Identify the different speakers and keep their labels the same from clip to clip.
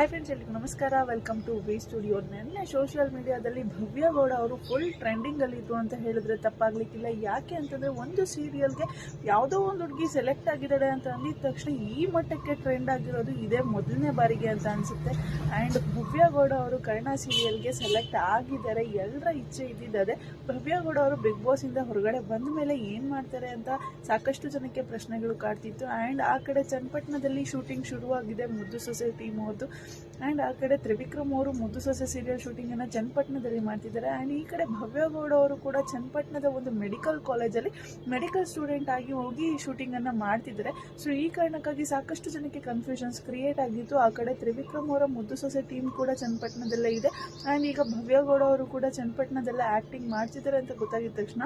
Speaker 1: Hi friends ಎಲ್ರಿಗೂ ನಮಸ್ಕಾರ. Welcome to V studio ನಿನ್ನೆ ಸೋಷಿಯಲ್ ಮೀಡಿಯಾದಲ್ಲಿ ಭವ್ಯ ಗೌಡ ಅವರು ಫುಲ್ ಟ್ರೆಂಡಿಂಗಲ್ಲಿದ್ರು ಅಂತ ಹೇಳಿದ್ರೆ ತಪ್ಪಾಗ್ಲಿಕ್ಕಿಲ್ಲ. ಯಾಕೆ ಅಂತಂದರೆ ಒಂದು ಸೀರಿಯಲ್ಗೆ ಯಾವುದೋ ಒಂದು ಹುಡುಗಿ ಸೆಲೆಕ್ಟ್ ಆಗಿದ್ದಾಳೆ ಅಂತ ಅಂದಿದ ತಕ್ಷಣ ಈ ಮಟ್ಟಕ್ಕೆ ಟ್ರೆಂಡ್ ಆಗಿರೋದು ಇದೇ ಮೊದಲನೇ ಬಾರಿಗೆ ಅಂತ ಅನಿಸುತ್ತೆ. ಆ್ಯಂಡ್ ಭವ್ಯ ಗೌಡ ಅವರು ಕರ್ಣ ಸೀರಿಯಲ್ಗೆ ಸೆಲೆಕ್ಟ್ ಆಗಿದ್ದಾರೆ. ಎಲ್ಲರ ಇಚ್ಛೆ ಇದ್ದಿದ್ದಾರೆ ಭವ್ಯ ಗೌಡ ಅವರು ಬಿಗ್ ಬಾಸಿಂದ ಹೊರಗಡೆ ಬಂದ ಮೇಲೆ ಏನು ಮಾಡ್ತಾರೆ ಅಂತ ಸಾಕಷ್ಟು ಜನಕ್ಕೆ ಪ್ರಶ್ನೆಗಳು ಕಾಡ್ತಿತ್ತು. ಆ್ಯಂಡ್ ಆ ಕಡೆ ಚನ್ನಪಟ್ಟಣದಲ್ಲಿ ಶೂಟಿಂಗ್ ಶುರುವಾಗಿದೆ. ಮುದ್ದು ಸೊಸೆ ಟೀಮ್ ಆ್ಯಂಡ್ ಆ ಕಡೆ ತ್ರಿವಿಕ್ರಮ್ ಅವರು ಮುದ್ದು ಸೊಸೆ ಸೀರಿಯಲ್ ಶೂಟಿಂಗನ್ನು ಚನ್ನಪಟ್ಟಣದಲ್ಲಿ ಮಾಡ್ತಿದ್ದಾರೆ. ಆ್ಯಂಡ್ ಈ ಕಡೆ ಭವ್ಯಗೌಡ ಅವರು ಕೂಡ ಚನ್ನಪಟ್ಟಣದ ಒಂದು ಮೆಡಿಕಲ್ ಕಾಲೇಜಲ್ಲಿ ಮೆಡಿಕಲ್ ಸ್ಟೂಡೆಂಟ್ ಆಗಿ ಹೋಗಿ ಶೂಟಿಂಗನ್ನು ಮಾಡ್ತಿದ್ದಾರೆ. ಸೊ ಈ ಕಾರಣಕ್ಕಾಗಿ ಸಾಕಷ್ಟು ಜನಕ್ಕೆ ಕನ್ಫ್ಯೂಷನ್ಸ್ ಕ್ರಿಯೇಟ್ ಆಗಿತ್ತು. ಆ ಕಡೆ ತ್ರಿವಿಕ್ರಮ್ ಅವರ ಮುದ್ದು ಸೊಸೆ ಟೀಮ್ ಕೂಡ ಚನ್ನಪಟ್ಟಣದಲ್ಲೇ ಇದೆ. ಆ್ಯಂಡ್ ಈಗ ಭವ್ಯಗೌಡ ಅವರು ಕೂಡ ಚನ್ನಪಟ್ಟಣದಲ್ಲೇ ಆ್ಯಕ್ಟಿಂಗ್ ಮಾಡ್ತಿದ್ದಾರೆ ಅಂತ ಗೊತ್ತಾಗಿದ ತಕ್ಷಣ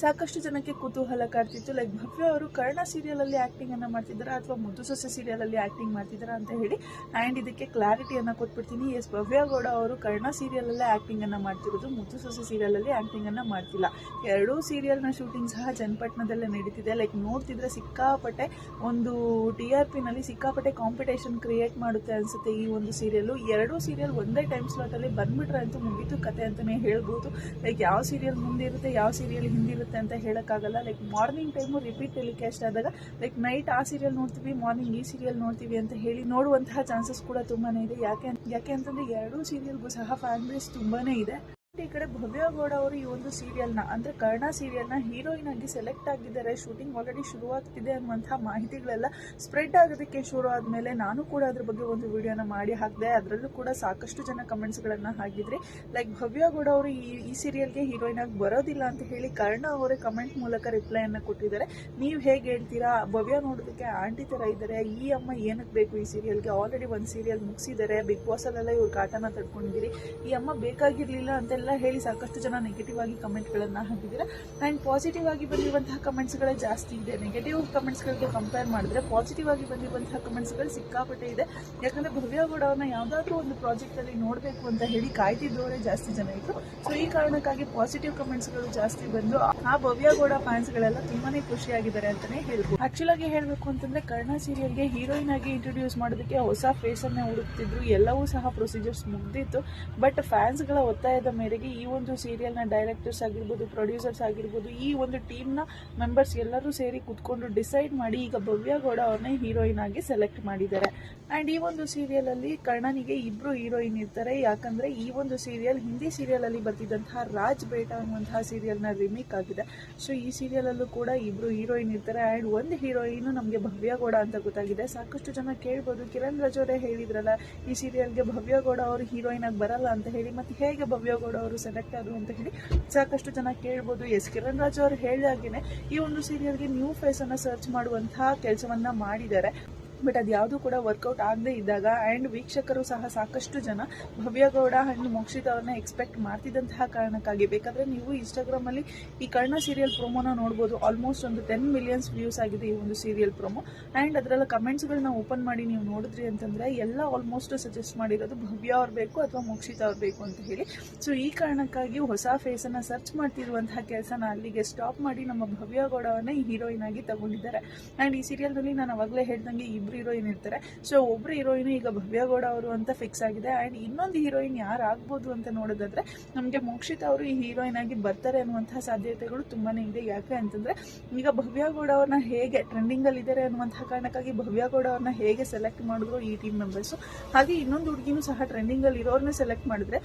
Speaker 1: ಸಾಕಷ್ಟು ಜನಕ್ಕೆ ಕುತೂಹಲ ಕಾಡ್ತಿತ್ತು. ಲೈಕ್ ಭವ್ಯ ಅವರು ಕರ್ಣ ಸೀರಿಯಲಲ್ಲಿ ಆ್ಯಕ್ಟಿಂಗನ್ನು ಮಾಡ್ತಿದ್ದಾರೆ ಅಥವಾ ಮುದ್ದು ಸೊಸೆ ಸೀರಿಯಲಲ್ಲಿ ಆ್ಯಕ್ಟಿಂಗ್ ಮಾಡ್ತಿದ್ದಾರೆ ಅಂತ ಹೇಳಿ ಆ್ಯಂಡ್ ಇದಕ್ಕೆ ಕ್ಲಾರಿಟಿಯನ್ನು ಕೊಟ್ಬಿಡ್ತೀನಿ. ಎಸ್ ಭವ್ಯ ಗೌಡ ಅವರು ಕರ್ಣ ಸೀರಿಯಲಲ್ಲೇ ಆ್ಯಕ್ಟಿಂಗನ್ನು ಮಾಡ್ತಿರೋದು ಮುದ್ದು ಸೊಸೆ ಸೀರಿಯಲಲ್ಲಿ ಆ್ಯಕ್ಟಿಂಗನ್ನು ಮಾಡ್ತಿಲ್ಲ. ಎರಡೂ ಸೀರಿಯಲ್ನ ಶೂಟಿಂಗ್ ಸಹ ಚನ್ನಪಟ್ಟಣದಲ್ಲೇ ನಡೀತಿದೆ. ಲೈಕ್ ನೋಡ್ತಿದ್ರೆ ಸಿಕ್ಕಾಪಟ್ಟೆ ಒಂದು ಟಿ ಆರ್ ಪಿನಲ್ಲಿ ಸಿಕ್ಕಾಪಟ್ಟೆ ಕಾಂಪಿಟೇಷನ್ ಕ್ರಿಯೇಟ್ ಮಾಡುತ್ತೆ ಅನಿಸುತ್ತೆ ಈ ಒಂದು ಸೀರಿಯಲ್ಲು ಎರಡೂ ಸೀರಿಯಲ್ ಒಂದೇ ಟೈಮ್ ಸ್ಲಾಟಲ್ಲಿ ಬಂದ್ಬಿಟ್ರೆ ಅಂತೂ ಮುಗೀತು ಕತೆ ಅಂತಲೇ ಹೇಳ್ಬೋದು. ಲೈಕ್ ಯಾವ ಸೀರಿಯಲ್ ಮುಂದಿರುತ್ತೆ ಯಾವ ಸೀರಿಯಲ್ ಹಿಂದಿರುತ್ತೆ ಅಂತ ಹೇಳೋಕ್ಕಾಗಲ್ಲ. Like morning time repeat telecast ಆದಾಗ ಲೈಕ್ ನೈಟ್ ಆ ಸೀರಿಯಲ್ ನೋಡ್ತೀವಿ ಮಾರ್ನಿಂಗ್ ಈ ಸೀರಿಯಲ್ ನೋಡ್ತೀವಿ ಅಂತ ಹೇಳಿ ನೋಡುವಂತಹ ಚಾನ್ಸಸ್ ಕೂಡ ತುಂಬಾ ಇದೆ. ಯಾಕೆ ಯಾಕೆ ಅಂತಂದರೆ, ಎರಡೂ ಸೀರಿಯಲ್ಗೂ ಸಹ ಫ್ಯಾನ್ ಬೇಸ್ ತುಂಬಾ ಇದೆ. ಈ ಕಡೆ ಭವ್ಯ ಗೌಡ ಅವರು ಈ ಒಂದು ಸೀರಿಯಲ್ನ ಅಂದರೆ ಕರ್ಣ ಸೀರಿಯಲ್ನ ಹೀರೋಯಿನ್ ಆಗಿ ಸೆಲೆಕ್ಟ್ ಆಗಿದ್ದಾರೆ. ಶೂಟಿಂಗ್ ಆಲ್ರೆಡಿ ಶುರುವಾಗ್ತಿದೆ ಅನ್ನುವಂಥ ಮಾಹಿತಿಗಳೆಲ್ಲ ಸ್ಪ್ರೆಡ್ ಆಗೋದಕ್ಕೆ ಶುರು ಆದಮೇಲೆ ನಾನು ಕೂಡ ಅದ್ರ ಬಗ್ಗೆ ಒಂದು ವಿಡಿಯೋನ ಮಾಡಿ ಹಾಕಿದೆ, ಅದರಲ್ಲೂ ಕೂಡ ಸಾಕಷ್ಟು ಜನ ಕಮೆಂಟ್ಸ್ಗಳನ್ನು ಹಾಕಿದ್ರಿ. ಲೈಕ್ ಭವ್ಯ ಗೌಡ ಅವರು ಈ ಈ ಸೀರಿಯಲ್ಗೆ ಹೀರೋಯಿನ್ ಆಗಿ ಬರೋದಿಲ್ಲ ಅಂತ ಹೇಳಿ ಕರ್ಣ ಅವರೇ ಕಮೆಂಟ್ ಮೂಲಕ ರಿಪ್ಲೈ ಅನ್ನ ಕೊಟ್ಟಿದ್ದಾರೆ. ನೀವು ಹೇಗೆ ಹೇಳ್ತೀರಾ? ಭವ್ಯ ನೋಡೋದಕ್ಕೆ ಆಂಟಿ ತರ ಇದ್ದಾರೆ. ಈ ಅಮ್ಮ ಏನಕ್ಕೆ ಬೇಕು ಈ ಸೀರಿಯಲ್ಗೆ ಆಲ್ರೆಡಿ ಒಂದು ಸೀರಿಯಲ್ ಮುಗಿಸಿದ್ದಾರೆ. ಬಿಗ್ ಬಾಸಲ್ಲೆಲ್ಲ ಇವ್ರು ಕಾಟನ ತಡ್ಕೊಂಡಿದ್ದೀರಿ ಈ ಅಮ್ಮ ಬೇಕಾಗಿರಲಿಲ್ಲ ಅಂತೆಲ್ಲ ಹೇಳಿ ಸಾಕಷ್ಟು ಜನ ನೆಗೆಟಿವ್ ಆಗಿ ಕಮೆಂಟ್ಗಳನ್ನು ಹಾಕಿದ್ದೀರಾ. ಆ್ಯಂಡ್ ಪಾಸಿಟಿವ್ ಆಗಿ ಬಂದಿರುವಂತಹ ಕಮೆಂಟ್ಸ್ಗಳೇ ಜಾಸ್ತಿ ಇದೆ. ನೆಗೆಟಿವ್ ಕಮೆಂಟ್ಸ್ಗಳಿಗೆ ಕಂಪೇರ್ ಮಾಡಿದ್ರೆ ಪಾಸಿಟಿವ್ ಆಗಿ ಬಂದಿರುವಂತಹ ಕಮೆಂಟ್ಸ್ಗಳು ಸಿಕ್ಕಾಪಟ್ಟೆ ಇದೆ. ಯಾಕಂದರೆ ಭವ್ಯ ಗೌಡ ಅವ್ರನ್ನ ಯಾವುದಾದ್ರೂ ಒಂದು ಪ್ರಾಜೆಕ್ಟಲ್ಲಿ ನೋಡಬೇಕು ಅಂತ ಹೇಳಿ ಕಾಯ್ತಿದ್ದವರೇ ಜಾಸ್ತಿ ಜನ ಇತ್ತು ಸೊ ಈ ಕಾರಣಕ್ಕಾಗಿ ಪಾಸಿಟಿವ್ ಕಮೆಂಟ್ಸ್ಗಳು ಜಾಸ್ತಿ ಬಂದು ಆ ಭವ್ಯ ಗೌಡ ಫ್ಯಾನ್ಸ್ಗಳೆಲ್ಲ ತುಂಬಾನೇ ಖುಷಿಯಾಗಿದ್ದಾರೆ ಅಂತಲೇ ಹೇಳ್ಬೋದು. ಆಕ್ಚುಲ್ ಆಗಿ ಹೇಳಬೇಕು ಅಂತಂದ್ರೆ ಕರ್ಣ ಸೀರಿಯಲ್ಗೆ ಹೀರೋಯಿನ್ ಆಗಿ ಇಂಟ್ರೊಡ್ಯೂಸ್ ಮಾಡೋದಕ್ಕೆ ಹೊಸ ಫೇಸ್ ಅನ್ನೇ ಹುಡುಕ್ತಿದ್ರು. ಎಲ್ಲವೂ ಸಹ ಪ್ರೊಸೀಜರ್ಸ್ ಮುಗ್ದಿತ್ತು. ಬಟ್ ಫ್ಯಾನ್ಸ್ಗಳ ಒತ್ತಾಯದ ಮೇರೆಗೆ ಈ ಒಂದು ಸೀರಿಯಲ್ನ ಡೈರೆಕ್ಟರ್ಸ್ ಆಗಿರ್ಬೋದು ಪ್ರೊಡ್ಯೂಸರ್ಸ್ ಆಗಿರ್ಬೋದು, ಈ ಒಂದು ಟೀಮ್ನ ಮೆಂಬರ್ಸ್ ಎಲ್ಲರೂ ಸೇರಿ ಕುತ್ಕೊಂಡು ಡಿಸೈಡ್ ಮಾಡಿ ಈಗ ಭವ್ಯ ಗೌಡ ಅವ್ರನ್ನೇ ಹೀರೋಯಿನ್ ಆಗಿ ಸೆಲೆಕ್ಟ್ ಮಾಡಿದ್ದಾರೆ. ಆ್ಯಂಡ್ ಈ ಒಂದು ಸೀರಿಯಲಲ್ಲಿ ಕರ್ಣನಿಗೆ ಇಬ್ಬರು ಹೀರೋಯಿನ್ ಇರ್ತಾರೆ. ಯಾಕಂದರೆ ಈ ಒಂದು ಸೀರಿಯಲ್ ಹಿಂದಿ ಸೀರಿಯಲಲ್ಲಿ ಬರ್ತಿದ್ದಂತಹ ರಾಜ್ ಬೇಟ ಅನ್ನುವಂತಹ ಸೀರಿಯಲ್ನ ರಿಮೇಕ್ ಆಗಿದೆ. ಸೊ ಈ ಸೀರಿಯಲಲ್ಲೂ ಕೂಡ ಇಬ್ಬರು ಹೀರೋಯಿನ್ ಇರ್ತಾರೆ. ಆ್ಯಂಡ್ ಒಂದು ಹೀರೋಯಿನು ನಮಗೆ ಭವ್ಯ ಗೌಡ ಅಂತ ಗೊತ್ತಾಗಿದೆ. ಸಾಕಷ್ಟು ಜನ ಕೇಳ್ಬೋದು, ಕಿರಣ್ ರಜೋರೆ ಹೇಳಿದ್ರಲ್ಲ, ಈ ಸೀರಿಯಲ್ಗೆ ಭವ್ಯ ಗೌಡ ಅವರು ಹೀರೋಯಿನ್ ಆಗಿ ಬರಲ್ಲ ಅಂತ ಹೇಳಿ, ಮತ್ತು ಹೇಗೆ ಭವ್ಯ ಗೌಡ ಅವರು ಸೆಲೆಕ್ಟ್ ಆದರು ಅಂತ ಹೇಳಿ ಸಾಕಷ್ಟು ಜನ ಕೇಳ್ಬೋದು. ಎಸ್. ಕಿರಣ್ ರಾಜು ಅವರು ಹೇಳಿದಾಗೇನೆ ಈ ಒಂದು ಸೀರಿಯಲ್ಗೆ ನ್ಯೂ ಫೇಸನ್ನು ಸರ್ಚ್ ಮಾಡುವಂತಹ ಕೆಲಸವನ್ನ ಮಾಡಿದ್ದಾರೆ. ಬಟ್ ಅದು ಯಾವುದೂ ಕೂಡ ವರ್ಕೌಟ್ ಆಗದೇ ಇದ್ದಾಗ ಆ್ಯಂಡ್ ವೀಕ್ಷಕರು ಸಹ ಸಾಕಷ್ಟು ಜನ ಭವ್ಯಗೌಡ ಆ್ಯಂಡ್ ಮೋಕ್ಷಿತ್ ಅವ್ರನ್ನ ಎಕ್ಸ್ಪೆಕ್ಟ್ ಮಾಡ್ತಿದ್ದಂತಹ ಕಾರಣಕ್ಕಾಗಿ. ಬೇಕಾದರೆ ನೀವು ಇನ್ಸ್ಟಾಗ್ರಾಮಲ್ಲಿ ಈ ಕರ್ಣ ಸೀರಿಯಲ್ ಪ್ರೊಮೋನ ನೋಡ್ಬೋದು. ಆಲ್ಮೋಸ್ಟ್ ಒಂದು ಟೆನ್ ಮಿಲಿಯನ್ಸ್ ವ್ಯೂಸ್ ಆಗಿದೆ ಈ ಒಂದು ಸೀರಿಯಲ್ ಪ್ರೊಮೋ ಆ್ಯಂಡ್ ಅದರಲ್ಲ ಕಮೆಂಟ್ಸ್ಗಳನ್ನ ಓಪನ್ ಮಾಡಿ ನೀವು ನೋಡಿದ್ರಿ ಅಂತಂದರೆ ಎಲ್ಲ ಆಲ್ಮೋಸ್ಟ್ ಸಜೆಸ್ಟ್ ಮಾಡಿರೋದು ಭವ್ಯ ಅವ್ರು ಬೇಕು ಅಥವಾ ಮೋಕ್ಷಿತ ಅವ್ರು ಬೇಕು ಅಂತ ಹೇಳಿ. ಸೊ ಈ ಕಾರಣಕ್ಕಾಗಿ ಹೊಸ ಫೇಸನ್ನು ಸರ್ಚ್ ಮಾಡ್ತಿರುವಂತಹ ಕೆಲಸನ ಅಲ್ಲಿಗೆ ಸ್ಟಾಪ್ ಮಾಡಿ ನಮ್ಮ ಭವ್ಯ ಗೌಡವನ್ನ ಈ ಹೀರೋಯಿನ್ ಆಗಿ ತಗೊಂಡಿದ್ದಾರೆ. ಆ್ಯಂಡ್ ಈ ಸೀರಿಯಲ್ನಲ್ಲಿ ನಾನು ಅವಾಗಲೇ ಹೇಳ್ದಂಗೆ ಇಬ್ರು ಹೀರೋಯಿನ್ ಇರ್ತಾರೆ. ಸೊ ಒಬ್ರು ಹೀರೋಯಿನ್ ಈಗ ಭವ್ಯಗೌಡ ಅವರು ಅಂತ ಫಿಕ್ಸ್ ಆಗಿದೆ. ಆ್ಯಂಡ್ ಇನ್ನೊಂದು ಹೀರೋಯಿನ್ ಯಾರು ಆಗ್ಬೋದು ಅಂತ ನೋಡೋದಾದ್ರೆ, ನಮಗೆ ಮೋಕ್ಷಿತ ಅವರು ಈ ಹೀರೋಯಿನ್ ಆಗಿ ಬರ್ತಾರೆ ಅನ್ನುವಂತಹ ಸಾಧ್ಯತೆಗಳು ತುಂಬಾನೇ ಇದೆ. ಯಾಕೆ ಅಂತಂದ್ರೆ, ಈಗ ಭವ್ಯಗೌಡ ಅವ್ರನ್ನ ಹೇಗೆ ಟ್ರೆಂಡಿಂಗ್ ಅಲ್ಲಿ ಇದ್ದಾರೆ ಅನ್ನುವಂತಹ ಕಾರಣಕ್ಕಾಗಿ ಭವ್ಯಗೌಡ ಅವ್ರನ್ನ ಹೇಗೆ ಸೆಲೆಕ್ಟ್ ಮಾಡಿದ್ರು ಈ ಟೀಮ್ ಮೆಂಬರ್ಸ್ ಹಾಗೆ ಇನ್ನೊಂದು ಹುಡುಗಿನೂ ಸಹ ಟ್ರೆಂಡಿಂಗ್ ಅಲ್ಲಿ ಇರೋರ್ನ ಸೆಲೆಕ್ಟ್ ಮಾಡಿದ್ರೆ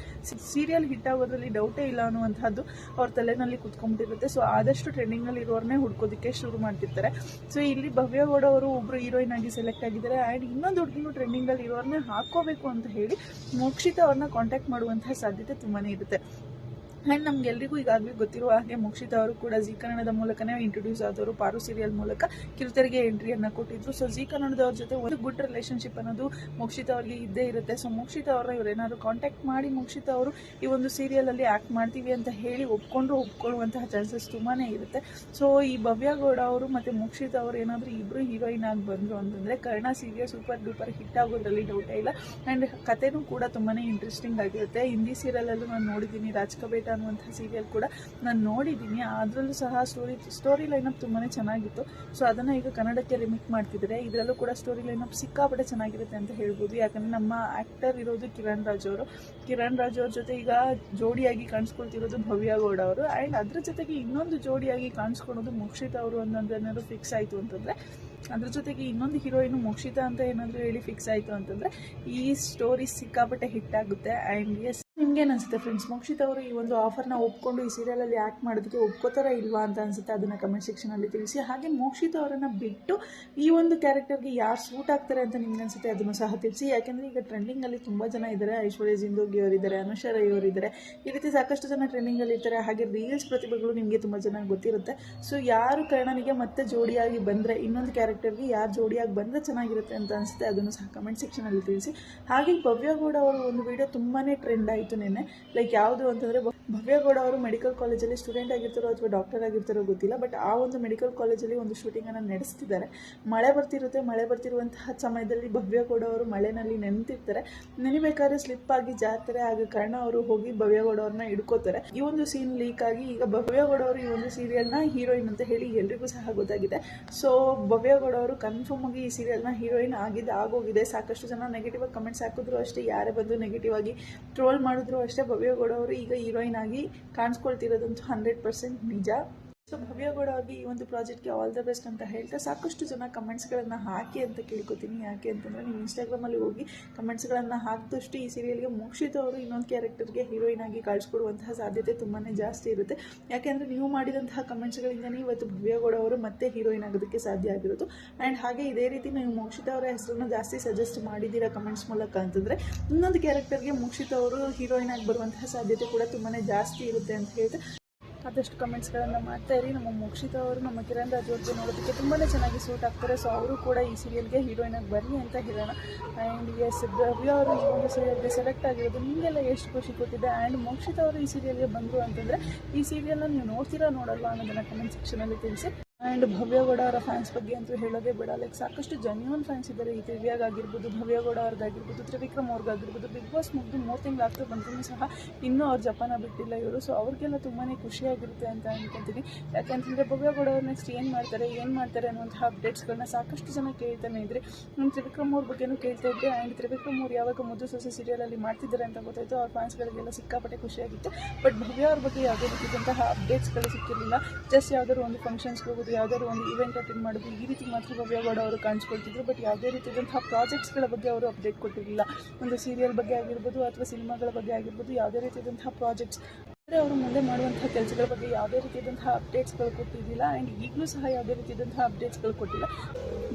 Speaker 1: ಸೀರಿಯಲ್ ಹಿಟ್ ಆಗೋದ್ರಲ್ಲಿ ಡೌಟೇ ಇಲ್ಲ ಅನ್ನುವಂಥದ್ದು ಅವ್ರ ತಲೆನಲ್ಲಿ ಕುತ್ಕೊಂಡ್ಬಿಟ್ಟಿರುತ್ತೆ. ಸೊ ಆದಷ್ಟು ಟ್ರೆಂಡಿಂಗ್ ಅಲ್ಲಿ ಇರೋರ್ನೇ ಹುಡ್ಕೋದಕ್ಕೆ ಶುರು ಮಾಡ್ತಿರ್ತಾರೆ. ಸೊ ಇಲ್ಲಿ ಭವ್ಯಗೌಡ ಅವರು ಒಬ್ರು ಹೀರೋಯಿನ್ ಆಗಿ ಸೆಲೆಕ್ಟ್ ಆಗಿದ್ದಾರೆ ಆ್ಯಂಡ್ ಇನ್ನೊಂದು ಹುಡುಗಿನೂ ಟ್ರೆಂಡಿಂಗಲ್ಲಿ ಹಾಕ್ಕೋಬೇಕು ಹಾಕೋಬೇಕು ಅಂತ ಹೇಳಿ ಮೋಕ್ಷಿತ ಅವ್ರನ್ನ ಕಾಂಟ್ಯಾಕ್ಟ್ ಮಾಡುವಂತಹ ಸಾಧ್ಯತೆ ತುಂಬಾ ಇರುತ್ತೆ. ಆ್ಯಂಡ್ ನಮ್ಗೆಲ್ರಿಗೂ ಈಗಾಗಲೇ ಗೊತ್ತಿರುವ ಹಾಗೆ ಮುಕ್ಷಿತ ಅವರು ಕೂಡ ಜಿ ಕನ್ನಡದ ಮೂಲಕನೇ ಇಂಟ್ರೊಡ್ಯೂಸ್ ಆದವರು, ಪಾರು ಸೀರಿಯಲ್ ಮೂಲಕ ಕಿರುತೆರಿಗೆ ಎಂಟ್ರಿಯನ್ನು ಕೊಟ್ಟಿದ್ರು. ಸೊ ಜಿ ಕನ್ನಡದವ್ರ ಜೊತೆ ಒಂದು ಗುಡ್ ರಿಲೇಷನ್ಶಿಪ್ ಅನ್ನೋದು ಮುಕ್ಷಿತ ಅವರಿಗೆ ಇದ್ದೇ ಇರುತ್ತೆ. ಸೊ ಮುಕ್ಷಿತ ಅವರ ಇವರೇನಾದ್ರು ಕಾಂಟ್ಯಾಕ್ಟ್ ಮಾಡಿ ಮುಕ್ಷಿತ ಅವರು ಈ ಒಂದು ಸೀರಿಯಲಲ್ಲಿ ಆ್ಯಕ್ಟ್ ಮಾಡ್ತೀವಿ ಅಂತ ಹೇಳಿ ಒಪ್ಕೊಂಡ್ರು, ಒಪ್ಕೊಳ್ಳುವಂತಹ ಚಾನ್ಸಸ್ ತುಂಬಾ ಇರುತ್ತೆ. ಸೊ ಈ ಭವ್ಯಗೌಡ ಅವರು ಮತ್ತು ಮುಕ್ಷಿತ್ ಅವರು ಏನಾದರೂ ಇಬ್ಬರು ಹೀರೋಯಿನ್ ಆಗಿ ಬಂದರು ಅಂತಂದರೆ Karna serial super duper hit ಆಗೋದ್ರಲ್ಲಿ ಡೌಟೇ ಇಲ್ಲ. ಆ್ಯಂಡ್ ಕಥೆನೂ ಕೂಡ ತುಂಬಾ ಇಂಟ್ರೆಸ್ಟಿಂಗ್ ಆಗಿರುತ್ತೆ. ಹಿಂದಿ ಸೀರಿಯಲಲ್ಲೂ ನಾನು ನೋಡಿದ್ದೀನಿ. ರಾಜ್ ಕಬೇಟ ಅನ್ನುವಂಥ ಸೀರಿಯಲ್ ಕೂಡ ನಾನು ನೋಡಿದ್ದೀನಿ ಅದರಲ್ಲೂ ಸಹ ಸ್ಟೋರಿ ಸ್ಟೋರಿ ಲೈನಪ್ ತುಂಬಾ ಚೆನ್ನಾಗಿತ್ತು. ಸೊ ಅದನ್ನು ಈಗ ಕನ್ನಡಕ್ಕೆ ರಿಮಿಕ್ ಮಾಡ್ತಿದ್ದಾರೆ. ಇದರಲ್ಲೂ ಕೂಡ ಸ್ಟೋರಿ ಲೈನಪ್ ಸಿಕ್ಕಾಪಟ್ಟೆ ಚೆನ್ನಾಗಿರುತ್ತೆ ಅಂತ ಹೇಳ್ಬೋದು. ಯಾಕಂದರೆ ನಮ್ಮ ಆ್ಯಕ್ಟರ್ ಇರೋದು ಕಿರಣ್ ರಾಜ್ ಅವರು. ಕಿರಣ್ ರಾಜ್ ಅವ್ರ ಜೊತೆ ಈಗ ಜೋಡಿಯಾಗಿ ಕಾಣಿಸ್ಕೊಳ್ತಿರೋದು ಭವ್ಯ ಗೌಡ ಅವರು. ಆ್ಯಂಡ್ ಅದ್ರ ಜೊತೆಗೆ ಇನ್ನೊಂದು ಜೋಡಿಯಾಗಿ ಕಾಣಿಸ್ಕೊಳೋದು ಮುಕ್ಷಿತ ಅವರು ಅನ್ನೋದು ಏನಾದ್ರು ಫಿಕ್ಸ್ ಆಯಿತು ಅಂತಂದರೆ, ಅದ್ರ ಜೊತೆಗೆ ಇನ್ನೊಂದು ಹೀರೋಯಿನ್ ಮೋಕ್ಷಿತಾ ಅಂತ ಏನಾದರೂ ಹೇಳಿ ಫಿಕ್ಸ್ ಆಯಿತು ಅಂತಂದರೆ, ಈ ಸ್ಟೋರಿ ಸಿಕ್ಕಾಪಟ್ಟೆ ಹಿಟ್ ಆಗುತ್ತೆ. ಆ್ಯಂಡ್ ಎಸ್ ನಿಮ್ಗೇನು ಅನ್ಸುತ್ತೆ ಫ್ರೆಂಡ್ಸ್ ಮೋಕ್ಷಿತ್ ಅವರು ಈ ಒಂದು ಆಫರ್ನ ಒಪ್ಕೊಂಡು ಈ ಸೀರಿಯಲಲ್ಲಿ ಆ್ಯಕ್ಟ್ ಮಾಡೋದಕ್ಕೆ ಒಪ್ಕೋತಾರ ಇಲ್ವಾ ಅಂತ ಅನಿಸುತ್ತೆ ಅದನ್ನು ಕಮೆಂಟ್ ಸೆಕ್ಷನಲ್ಲಿ ತಿಳಿಸಿ. ಹಾಗೆ ಮೋಕ್ಷಿತ್ ಅವರನ್ನು ಬಿಟ್ಟು ಈ ಒಂದು ಕ್ಯಾರೆಕ್ಟರ್ಗೆ ಯಾರು ಸೂಟ್ ಆಗ್ತಾರೆ ಅಂತ ನಿಮ್ಗೆ ಅನ್ಸುತ್ತೆ ಅದನ್ನು ಸಹ ತಿಳಿಸಿ. ಯಾಕೆಂದರೆ ಈಗ ಟ್ರೆಂಡಿಂಗಲ್ಲಿ ತುಂಬ ಜನ ಇದ್ದಾರೆ. ಐಶ್ವರ್ಯ ಜಿಂದೋಗಿ ಅವರಿದ್ದಾರೆ ಅನುಷಾ ರೈ ಅವರಿದ್ದಾರೆ ಈ ರೀತಿ ಸಾಕಷ್ಟು ಜನ ಟ್ರೆಂಡಿಂಗಲ್ಲಿ ಇರ್ತಾರೆ. ಹಾಗೆ ರೀಲ್ಸ್ ಪ್ರತಿಭೆಗಳು ನಿಮಗೆ ತುಂಬ ಚೆನ್ನಾಗಿ ಗೊತ್ತಿರುತ್ತೆ. ಸೊ ಯಾರು ಕರ್ಣನಿಗೆ ಮತ್ತೆ ಜೋಡಿಯಾಗಿ ಬಂದರೆ, ಇನ್ನೊಂದು ಕ್ಯಾರೆಕ್ಟರ್ಗೆ ಯಾರು ಜೋಡಿಯಾಗಿ ಬಂದರೆ ಚೆನ್ನಾಗಿರುತ್ತೆ ಅಂತ ಅನಿಸುತ್ತೆ ಅದನ್ನು ಸಹ ಕಮೆಂಟ್ ಸೆಕ್ಷನಲ್ಲಿ ತಿಳಿಸಿ. ಹಾಗೆ ಭವ್ಯಗೌಡ ಅವರು ಒಂದು ವಿಡಿಯೋ ತುಂಬಾ ಟ್ರೆಂಡ್ ಆಯಿತು ಲೈಕ್ ಯಾವುದು ಅಂತಂದರೆ ಭವ್ಯಗೌಡ ಅವರು ಮೆಡಿಕಲ್ ಕಾಲೇಜಲ್ಲಿ ಸ್ಟೂಡೆಂಟ್ ಆಗಿರ್ತಾರೋ ಅಥವಾ ಡಾಕ್ಟರ್ ಆಗಿರ್ತಾರೋ ಗೊತ್ತಿಲ್ಲ ಬಟ್ ಆ ಒಂದು ಮೆಡಿಕಲ್ ಕಾಲೇಜಲ್ಲಿ ಒಂದು ಶೂಟಿಂಗನ್ನು ನಡೆಸ್ತಿದ್ದಾರೆ. ಮಳೆ ಬರ್ತಿರುತ್ತೆ, ಮಳೆ ಬರ್ತಿರುವಂತಹ ಸಮಯದಲ್ಲಿ ಭವ್ಯಗೌಡ ಅವರು ಮಳೆನಲ್ಲಿ ನೆನೆತಿರ್ತಾರೆ ನೆನಿಬೇಕಾದ್ರೆ ಸ್ಲಿಪ್ ಆಗಿ ಜಾತ್ರೆ ಆಗ ಕಾರಣ ಅವರು ಹೋಗಿ ಭವ್ಯಗೌಡ ಅವ್ರನ್ನ ಹಿಡ್ಕೋತಾರೆ. ಈ ಒಂದು ಸೀನ್ ಲೀಕ್ ಆಗಿ ಈಗ ಭವ್ಯಗೌಡ ಅವರು ಈ ಒಂದು ಸೀರಿಯಲ್ನ ಹೀರೋಯಿನ್ ಅಂತ ಹೇಳಿ ಎಲ್ರಿಗೂ ಸಹ ಗೊತ್ತಾಗಿದೆ. ಸೊ ಭವ್ಯಗೌಡ ಅವರು ಕನ್ಫರ್ಮ್ ಆಗಿ ಈ ಸೀರಿಯಲ್ನ ಹೀರೋಯಿನ್ ಆಗಿದೆ, ಆಗೋಗಿದೆ. ಸಾಕಷ್ಟು ಜನ ನೆಗೆಟಿವ್ ಆಗಿ ಕಮೆಂಟ್ಸ್ ಹಾಕಿದ್ರು ಅಷ್ಟೇ, ಯಾರೇ ಬಂದು ನೆಗೆಟಿವ್ ಆಗಿ ಟ್ರೋಲ್ ಮಾಡಿದ್ರು ಅಷ್ಟೇ ಭವ್ಯಗೌಡ ಅವರು ಈಗ ಹೀರೋಯಿನ್ ಆಗಿ ಕಾಣಿಸ್ಕೊಳ್ತಿರೋದಂತೂ ಹಂಡ್ರೆಡ್ ಪರ್ಸೆಂಟ್ ನಿಜ. ಸೊ ಭವ್ಯಗೌಡ ಆಗಿ ಈ ಒಂದು ಪ್ರಾಜೆಕ್ಟ್ಗೆ ಆಲ್ ದ ಬೆಸ್ಟ್ ಅಂತ ಹೇಳ್ತಾ ಸಾಕಷ್ಟು ಜನ ಕಮೆಂಟ್ಸ್ಗಳನ್ನು ಹಾಕಿ ಅಂತ ಕೇಳ್ಕೊತೀನಿ. ಯಾಕೆ ಅಂತಂದರೆ ನೀವು ಇನ್ಸ್ಟಾಗ್ರಾಮಲ್ಲಿ ಹೋಗಿ ಕಮೆಂಟ್ಸ್ಗಳನ್ನು ಹಾಕಿದಷ್ಟು ಈ ಸೀರಿಯಲ್ಗೆ ಮೋಕ್ಷಿತ ಅವರು ಇನ್ನೊಂದು ಕ್ಯಾರೆಕ್ಟರ್ಗೆ ಹೀರೋಯಿನ್ ಆಗಿ ಕಳಿಸ್ಕೊಡುವಂತಹ ಸಾಧ್ಯತೆ ತುಂಬಾ ಜಾಸ್ತಿ ಇರುತ್ತೆ. ಯಾಕೆಂದರೆ ನೀವು ಮಾಡಿದಂತಹ ಕಮೆಂಟ್ಸ್ಗಳಿಂದನೇ ಇವತ್ತು ಭವ್ಯಗೌಡ ಅವರು ಮತ್ತೆ ಹೀರೋಯಿನ್ ಆಗೋದಕ್ಕೆ ಸಾಧ್ಯ ಆಗಿರೋದು. ಆ್ಯಂಡ್ ಹಾಗೆ ಇದೇ ರೀತಿ ನೀವು ಮೋಕ್ಷಿತ ಅವರ ಹೆಸರನ್ನು ಜಾಸ್ತಿ ಸಜೆಸ್ಟ್ ಮಾಡಿದ್ದೀರಾ ಕಮೆಂಟ್ಸ್ ಮೂಲಕ ಅಂತಂದರೆ ಇನ್ನೊಂದು ಕ್ಯಾರೆಕ್ಟರ್ಗೆ ಮೋಕ್ಷಿತ ಅವರು ಹೀರೋಯಿನ್ ಆಗಿ ಬರುವಂತಹ ಸಾಧ್ಯತೆ ಕೂಡ ತುಂಬಾ ಜಾಸ್ತಿ ಇರುತ್ತೆ ಅಂತ ಹೇಳ್ತಾ ಆದಷ್ಟು ಕಮೆಂಟ್ಸ್ಗಳನ್ನು ಮಾಡ್ತಾ ಇರಿ. ನಮ್ಮ ಮೋಕ್ಷಿತ ಅವರು, ನಮ್ಮ ಕಿರಣ್ ರಾಜ್ ಅವ್ರಿಗೆ ನೋಡೋದಕ್ಕೆ ತುಂಬಾ ಚೆನ್ನಾಗಿ ಸೂಟ್ ಆಗ್ತಾರೆ. ಸೊ ಅವರು ಕೂಡ ಈ ಸೀರಿಯಲ್ಗೆ ಹೀರೋಯಿನ್ ಆಗಿ ಬರಲಿ ಅಂತ ಹೇಳೋಣ. ಆ್ಯಂಡ್ ಎಸ್ ರವಿ ಅವರು ಈ ಒಂದು ಸೀರಿಯಲ್ಗೆ ಸೆಲೆಕ್ಟ್ ಆಗಿರೋದು ನಿಮಗೆಲ್ಲ ಎಷ್ಟು ಖುಷಿ ಕೊಟ್ಟಿದೆ? ಆ್ಯಂಡ್ ಮೋಕ್ಷಿತ ಅವರು ಈ ಸೀರಿಯಲ್ಗೆ ಬಂದರು ಅಂತಂದರೆ ಈ ಸೀರಿಯಲ್ನ ನೀವು ನೋಡ್ತೀರಾ, ನೋಡಲ್ವಾ ಅನ್ನೋದನ್ನು ಕಮೆಂಟ್ ಸೆಕ್ಷನಲ್ಲಿ ತಿಳಿಸಿ. ಆ್ಯಂಡ್ ಭವ್ಯಗೌಡ ಅವರ ಫ್ಯಾನ್ಸ್ ಬಗ್ಗೆ ಅಂತೂ ಹೇಳೋದೇ ಬೇಡ. ಲೈಕ್ ಸಾಕಷ್ಟು ಜೆನ್ಯೂನ್ ಫ್ಯಾನ್ಸ್ ಇದ್ದಾರೆ. ಈ ದಿವ್ಯಾಗಾಗಿರ್ಬೋದು ಭವ್ಯಗೌಡ ಅವ್ರಿಗಾಗಿರ್ಬೋದು ತ್ರಿವಿಕ್ರಮ್ ಅವ್ರಿಗಾಗಿರ್ಬೋದು ಬಿಗ್ ಬಾಸ್ ಮುಗಿದು ಮೂರು ತಿಂಗಳು ಆಗ್ತಾ ಬಂದ್ರೂ ಸಹ ಇನ್ನೂ ಅವ್ರ ಜಪಾನ ಬಿಟ್ಟಿಲ್ಲ ಇವರು. ಸೊ ಅವ್ರಿಗೆಲ್ಲ ತುಂಬಾ ಖುಷಿಯಾಗಿರುತ್ತೆ ಅಂತ ಅನ್ಕೊತೀನಿ. ಯಾಕಂತಂದರೆ ಭವ್ಯಗೌಡ ಅವ್ರು ನೆಕ್ಸ್ಟ್ ಏನು ಮಾಡ್ತಾರೆ ಏನು ಮಾಡ್ತಾರೆ ಅನ್ನುವಂತಹ ಅಪ್ಡೇಟ್ಸ್ಗಳನ್ನ ಸಾಕಷ್ಟು ಜನ ಕೇಳ್ತಾನೆ ಇದ್ರೆ ನಮ್ಮ ತ್ರಿವಿಕ್ರಮ್ ಅವ್ರ ಬಗ್ಗೆನೂ ಕೇಳ್ತಾ ಇದ್ದೆ ಆ್ಯಂಡ್ ತ್ರಿವಿಕ್ರಮ್ ಅವ್ರು ಯಾವಾಗ ಮುದ್ದು ಸೊಸೆ ಸೀರಿಯಲಲ್ಲಿ ಮಾಡ್ತಿದ್ದಾರೆ ಅಂತ ಗೊತ್ತಾಯಿತು, ಅವ್ರ ಫ್ಯಾನ್ಸ್ಗಳಿಗೆಲ್ಲ ಸಿಕ್ಕಾಪಟ್ಟೆ ಖುಷಿಯಾಗಿತ್ತು. ಬಟ್ ಭವ್ಯ ಅವ್ರ ಬಗ್ಗೆ ಯಾವುದೇ ರೀತಿಯಾದಂತಹ ಅಪ್ಡೇಟ್ಸ್ಗಳು ಸಿಕ್ಕಿರಲಿಲ್ಲ. ಜಸ್ಟ್ ಯಾವುದಾದ್ರು ಒಂದು ಫಂಕ್ಷನ್ಸ್ಗೆ ಹೋಗೋದು ಯಾವ್ದಾದ್ರು ಒಂದು ಇವೆಂಟ್ ಅಟೆಂಡ್ ಮಾಡೋದು, ಈ ರೀತಿ ಮಾತ್ರ ಭವ್ಯಗೌಡ ಅವರು ಕಾಣಿಸ್ಕೊಳ್ತಿದ್ರು ಬಟ್ ಯಾವುದೇ ರೀತಿಯಾದಂತಹ ಪ್ರಾಜೆಕ್ಟ್ಸ್ಗಳ ಬಗ್ಗೆ ಅವರು ಅಪ್ಡೇಟ್ ಕೊಟ್ಟಿರಲಿಲ್ಲ. ಒಂದು ಸೀರಿಯಲ್ ಬಗ್ಗೆ ಆಗಿರ್ಬೋದು ಅಥವಾ ಸಿನಿಮಾಗಳ ಬಗ್ಗೆ ಆಗಿರ್ಬೋದು, ಯಾವುದೇ ರೀತಿಯಾದಂತಹ ಪ್ರಾಜೆಕ್ಟ್ಸ್ ಅವರು ಮುಂದೆ ಮಾಡುವಂತಹ ಕೆಲಸಗಳ ಬಗ್ಗೆ ಯಾವುದೇ ರೀತಿಯಾದಂತಹ ಅಪ್ಡೇಟ್ಸ್ಗಳು ಕೊಟ್ಟಿದ್ದಿಲ್ಲ. ಆ್ಯಂಡ್ ಈಗಲೂ ಸಹ ಯಾವುದೇ ರೀತಿಯಾದಂತಹ ಅಪ್ಡೇಟ್ಸ್ಗಳು ಕೊಟ್ಟಿಲ್ಲ.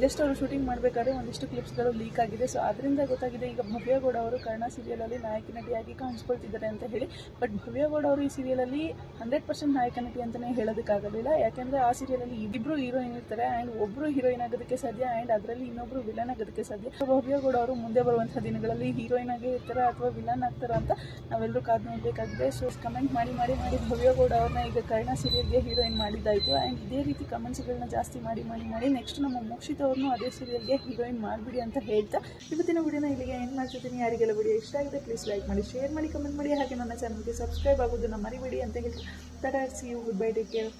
Speaker 1: ಜಸ್ಟ್ ಅವರು ಶೂಟಿಂಗ್ ಮಾಡಬೇಕಾದ್ರೆ ಒಂದಿಷ್ಟು ಕ್ಲಿಪ್ಸ್ಗಳು ಲೀಕ್ ಆಗಿದೆ. ಸೊ ಅದರಿಂದ ಗೊತ್ತಾಗಿದೆ ಈಗ ಭವ್ಯಗೌಡ ಅವರು ಕರ್ಣ ಸೀರಿಯಲಲ್ಲಿ ನಾಯಕ ನಟಿಯಾಗಿ ಕಾಣಿಸ್ಕೊಳ್ತಿದ್ದಾರೆ ಅಂತ ಹೇಳಿ. ಬಟ್ ಭವ್ಯಗೌಡ ಅವರು ಈ ಸೀರಿಯಲಲ್ಲಿ ಹಂಡ್ರೆಡ್ ಪರ್ಸೆಂಟ್ ನಾಯಕ ನಟಿ ಅಂತಲೇ ಹೇಳೋದಕ್ಕಾಗಲಿಲ್ಲ ಯಾಕೆಂದರೆ ಆ ಸೀರಿಯಲಲ್ಲಿ ಇಬ್ಬರು ಹೀರೋಯಿನ್ ಇರ್ತಾರೆ. ಆ್ಯಂಡ್ ಒಬ್ಬರು ಹೀರೋಯಿನ್ ಆಗೋದಕ್ಕೆ ಸಾಧ್ಯ. ಆ್ಯಂಡ್ ಅದರಲ್ಲಿ ಇನ್ನೊಬ್ಬರು ವಿಲನ್ ಆಗೋದಕ್ಕೆ ಸಾಧ್ಯ. ಸೊ ಭವ್ಯಗೌಡ ಅವರು ಮುಂದೆ ಬರುವಂಥ ದಿನಗಳಲ್ಲಿ ಹೀರೋಯಿನ್ ಆಗೇ ಇರ್ತಾರೆ ಅಥವಾ ವಿಲನ್ ಆಗ್ತಾರ ಅಂತ ನಾವೆಲ್ಲರೂ ಕಾದು ನೋಡಬೇಕಾಗಿದೆ. ಸೊ ಕಮೆಂಟ್ ಮಾಡಿ ಮಾಡಿ ಮಾಡಿ ಭವ್ಯಗೌಡ ಅವ್ರನ್ನ ಈಗ ಕರ್ಣ ಸೀರಿಯಲ್ಗೆ ಹೀರೋಯಿನ್ ಮಾಡಿದ್ದಾಯಿತು. ಆ್ಯಂಡ್ ಇದೇ ರೀತಿ ಕಮೆಂಟ್ಸ್ಗಳನ್ನ ಜಾಸ್ತಿ ಮಾಡಿ ಮಾಡಿ ಮಾಡಿ ನೆಕ್ಸ್ಟ್ ನಮ್ಮ ಮೋಕ್ಷಿತ್ ಅವ್ರನ್ನೂ ಅದೇ ಸೀರಿಯಲ್ಗೆ ಹೀರೋಯಿನ್ ಮಾಡಿಬಿಡಿ ಅಂತ ಹೇಳ್ತಾ ಇವತ್ತಿನ ವಿಡಿಯೋನ ಇಲ್ಲಿಗೆ ಏನು ಮಾಡ್ತಿದ್ದೀನಿ. ಯಾರಿಗೆಲ್ಲ ವಿಡಿಯೋ ಇಷ್ಟ ಆಗಿದೆ ಪ್ಲೀಸ್ ಲೈಕ್ ಮಾಡಿ ಶೇರ್ ಮಾಡಿ ಕಮೆಂಟ್ ಮಾಡಿ. ಹಾಗೆ ನನ್ನ ಚಾನಲ್ಗೆ ಸಬ್ಸ್ಕ್ರೈಬ್ ಆಗೋದನ್ನು ಮರಿಬೇಡಿ ಅಂತ ಹೇಳಿ. See you good bye take care